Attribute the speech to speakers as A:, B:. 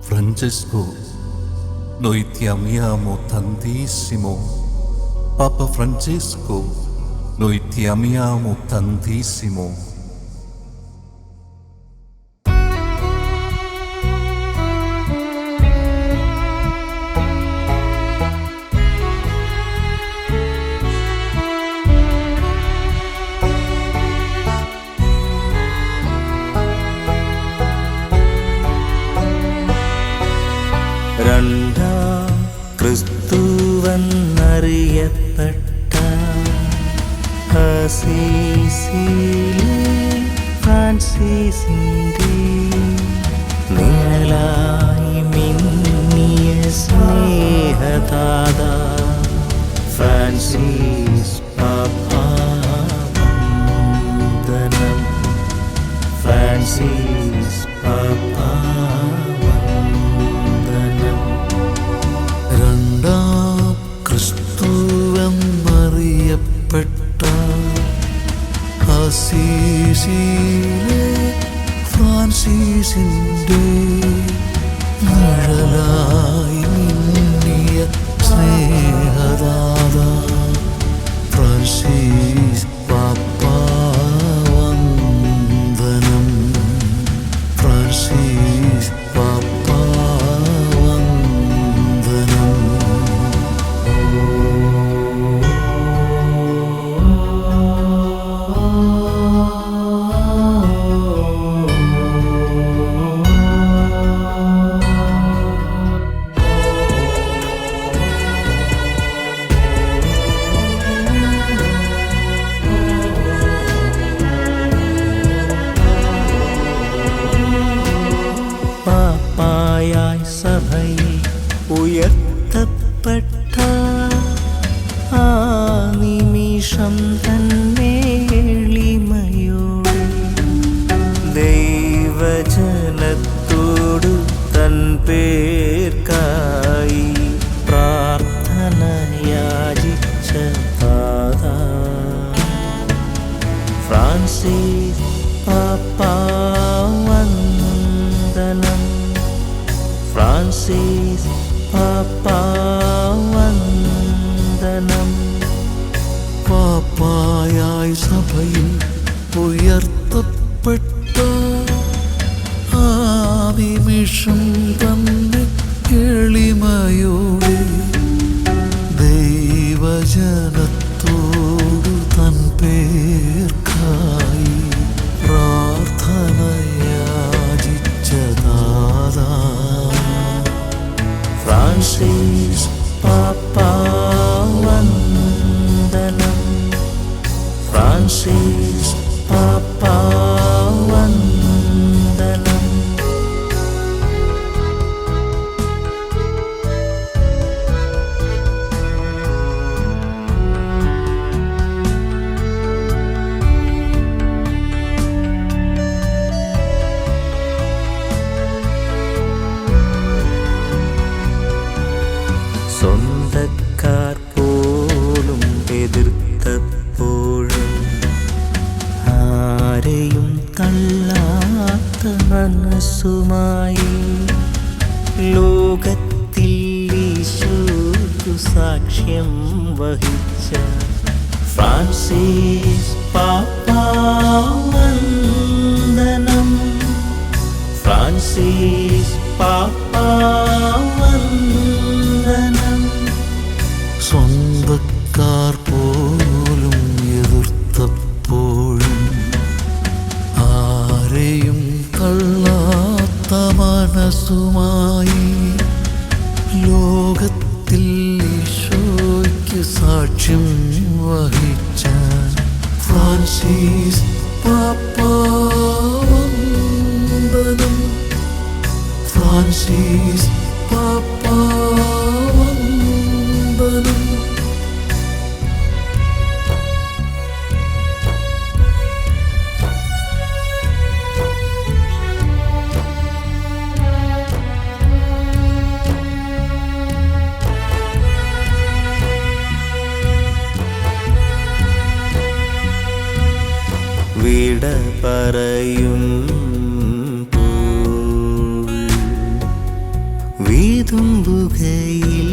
A: Francesco, noi ti amiamo tantissimo. Papa Francesco, noi ti amiamo tantissimo.
B: ക്രിസ്തുവെന്നറിയപ്പെട്ട അസീസിയിലെ ഫ്രാൻസിസിന്റെ ഫ്രാൻസിസിന്റെ നിഴലായി മിന്നിയ Francis പാപ്പാവന്ദനം Francis പാപ്പാവന്ദനം പാപ്പായായി സഭയിൽ ഉയർത്തപ്പെട്ട. ആ നിമിഷം തന്നെ എളിമയോടെ ദൈവജനത്തോടു സ്വന്തക്കാർ പോലും എതിർത്തപ്പോഴും ആരെയും തള്ളാത്ത മനസ്സുമായി ലോകത്തിൽ സാക്ഷ്യം വഹിച്ച ഫ്രാൻസിസ് പാപ്പാവന്ദനം. ഫ്രാൻസിസ് പാപ്പാവന്ദനം. സ്വന്തക്കാർ പോലും എതിർത്തപ്പോഴും ആരെയും തള്ളാത്ത മനസ്സുമായി ലോകത്തിൽ ഈശോയ്ക്ക് സാക്ഷ്യം വഹിച്ച ഫ്രാൻസിസ് പാപ്പാവന്ദനം ഫ്രാൻസിസ് വിട പറയും
A: വീതും പുകയിൽ